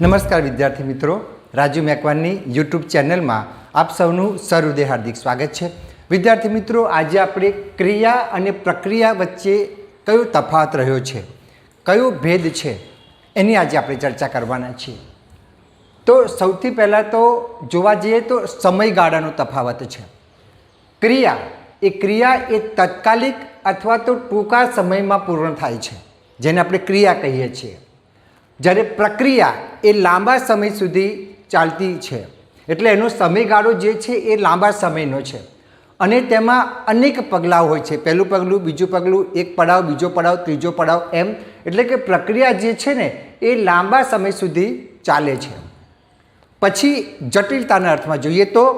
નમસ્કાર વિદ્યાર્થી મિત્રો. રાજુ મેકવાનની યુટ્યુબ ચેનલમાં આપ સૌનું સહૃદય હાર્દિક સ્વાગત છે. વિદ્યાર્થી મિત્રો, આજે આપણે ક્રિયા અને પ્રક્રિયા વચ્ચે કયો તફાવત રહ્યો છે? કયો ભેદ છે? એની આજે આપણે ચર્ચા કરવાના છીએ. તો સૌથી પહેલાં તો જોવા જઈએ તો સમયગાળાનો તફાવત છે. ક્રિયા એ ક્રિયા એ તાત્કાલિક અથવા તો ટૂંકા સમયમાં પૂર્ણ થાય છે, જેને આપણે ક્રિયા કહીએ છીએ. જ્યારે પ્રક્રિયા એ લાંબા સમય સુધી ચાલતી છે. એટલે એનો સમયગાળો જે છે એ લાંબા સમયનો છે. અને તેમાં અનેક પગલાં હોય છે. પહેલું પગલું, બીજું પગલું, એક પડાવ, બીજો પડાવ, ત્રીજો પડાવ એમ. એટલે કે પ્રક્રિયા જે છે ને, એ લાંબા સમય સુધી ચાલે છે. પછી જટિલતાના અર્થમાં જોઈએ તો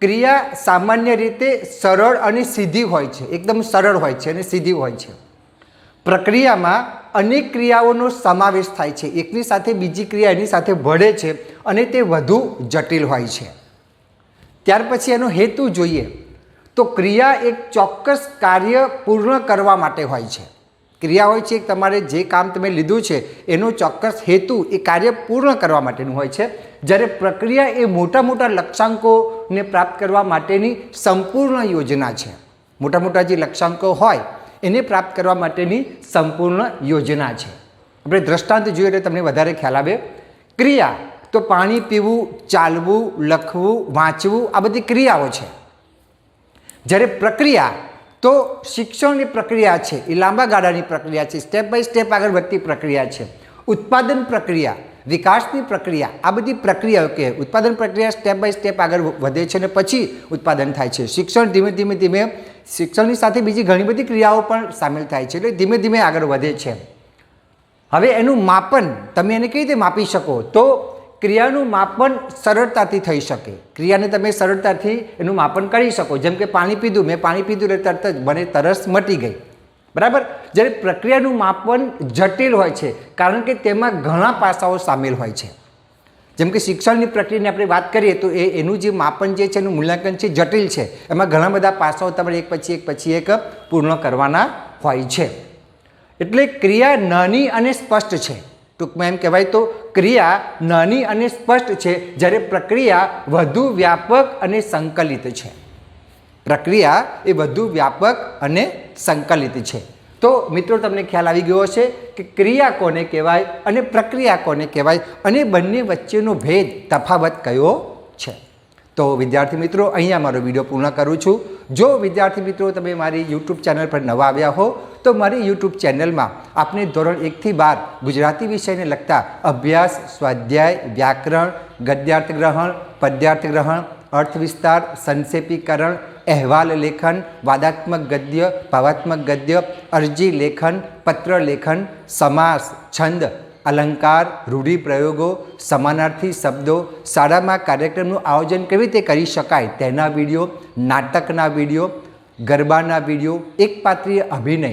ક્રિયા સામાન્ય રીતે સરળ અને સીધી હોય છે. એકદમ સરળ હોય છે અને સીધી હોય છે. પ્રક્રિયામાં અનેક ક્રિયાઓનો સમાવેશ થાય છે. એકની સાથે બીજી ક્રિયા એની સાથે ભળે છે અને તે વધુ જટિલ હોય છે. ત્યાર પછી એનો હેતુ જોઈએ તો ક્રિયા એક ચોક્કસ કાર્ય પૂર્ણ કરવા માટે હોય છે. ક્રિયા હોય છે, તમારે જે કામ તમે લીધું છે, એનો ચોક્કસ હેતુ એ કાર્ય પૂર્ણ કરવા માટેનું હોય છે. જ્યારે પ્રક્રિયા એ મોટા મોટા લક્ષ્યાંકોને પ્રાપ્ત કરવા માટેની સંપૂર્ણ યોજના છે. મોટા મોટા જે લક્ષ્યાંકો હોય એને પ્રાપ્ત કરવા માટેની સંપૂર્ણ યોજના છે. આપણે દ્રષ્ટાંત જોઈએ એટલે તમને વધારે ખ્યાલ આવે. ક્રિયા, તો પાણી પીવું, ચાલવું, લખવું, વાંચવું, આ બધી ક્રિયાઓ છે. જ્યારે પ્રક્રિયા, તો શિક્ષણની પ્રક્રિયા છે, એ લાંબા ગાળાની પ્રક્રિયા છે, સ્ટેપ બાય સ્ટેપ આગળ વધતી પ્રક્રિયા છે. ઉત્પાદન પ્રક્રિયા, વિકાસની પ્રક્રિયા, આ બધી પ્રક્રિયાઓ કે ઉત્પાદન પ્રક્રિયા સ્ટેપ બાય સ્ટેપ આગળ વધે છે અને પછી ઉત્પાદન થાય છે. શિક્ષણ ધીમે ધીમે ધીમે શિક્ષણની સાથે બીજી ઘણી બધી ક્રિયાઓ પણ સામેલ થાય છે. એટલે ધીમે ધીમે આગળ વધે છે. હવે એનું માપન તમે એને કઈ રીતે માપી શકો? તો ક્રિયાનું માપન સરળતાથી થઈ શકે. ક્રિયાને તમે સરળતાથી એનું માપન કરી શકો. જેમ કે પાણી પીધું, મેં પાણી પીધું એટલે તરત જ મને તરસ મટી ગઈ. બરાબર? જ્યારે પ્રક્રિયાનું માપન જટિલ હોય છે, કારણ કે તેમાં ઘણા પાસાઓ સામેલ હોય છે. જેમ કે શિક્ષણની પ્રક્રિયાની આપણે વાત કરીએ તો એ એનું જે માપન જે છે એનું મૂલ્યાંકન છે જટિલ છે. એમાં ઘણા બધા પાસાઓ તમારે એક પછી એક પછી એક પૂર્ણ કરવાના હોય છે. એટલે ક્રિયા નાની અને સ્પષ્ટ છે. ટૂંકમાં એમ કહેવાય તો ક્રિયા નાની અને સ્પષ્ટ છે જ્યારે પ્રક્રિયા વધુ વ્યાપક અને સંકલિત છે. પ્રક્રિયા એ વધુ વ્યાપક અને સંકલિત છે. તો મિત્રો તમને ખ્યાલ આવી ગયો હશે કે ક્રિયા કોને કહેવાય અને પ્રક્રિયા કોને કહેવાય અને બંને વચ્ચેનો ભેદ તફાવત કયો છે. તો વિદ્યાર્થી મિત્રો, અહીંયા મારો વીડિયો પૂર્ણ કરું છું. જો વિદ્યાર્થી મિત્રો તમે મારી યુટ્યુબ ચેનલ પર નવા આવ્યા હો, તો મારી યુટ્યુબ ચેનલમાં આપને ધોરણ એકથી બાર ગુજરાતી વિષયને લગતા અભ્યાસ, સ્વાધ્યાય, વ્યાકરણ ગદ્યાર્થ ગ્રહણ પદ્યાર્થ ગ્રહણ અર્થ વિસ્તાર સંક્ષેપીકરણ, અહેવાલ લેખન, વાદાત્મક ગદ્ય, ભાવાત્મક ગદ્ય, અરજી લેખન, પત્ર લેખન, સમાસ, છંદ, અલંકાર, રૂઢિપ્રયોગો, સમાનાર્થી શબ્દો, શાળામાં કાર્યક્રમનું આયોજન કેવી રીતે કરી શકાય તેના વીડિયો, નાટકના વીડિયો, ગરબાના વીડિયો, એકપાત્રીય અભિનય,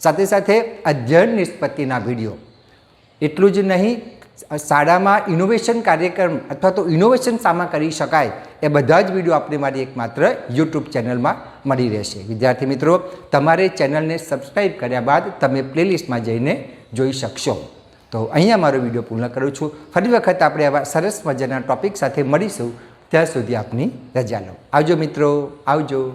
સાથે સાથે અધ્યયન નિષ્પત્તિના વીડિયો. એટલું જ નહીં શાળામાં ઇનોવેશન કાર્યક્રમ અથવા તો ઇનોવેશન સામાં કરી શકાય એ બધા જ વીડિયો આપણે મારી એકમાત્ર યુટ્યુબ ચેનલમાં મળી રહેશે. વિદ્યાર્થી મિત્રો, તમારે ચેનલને સબસ્ક્રાઈબ કર્યા બાદ તમે પ્લેલિસ્ટમાં જઈને જોઈ શકશો. તો અહીંયા મારો વીડિયો પૂર્ણ કરું છું. ફરી વખત આપણે આવા સરસ મજાના ટોપિક સાથે મળીશું. ત્યાં સુધી આપની રજા લો. આવજો મિત્રો, આવજો.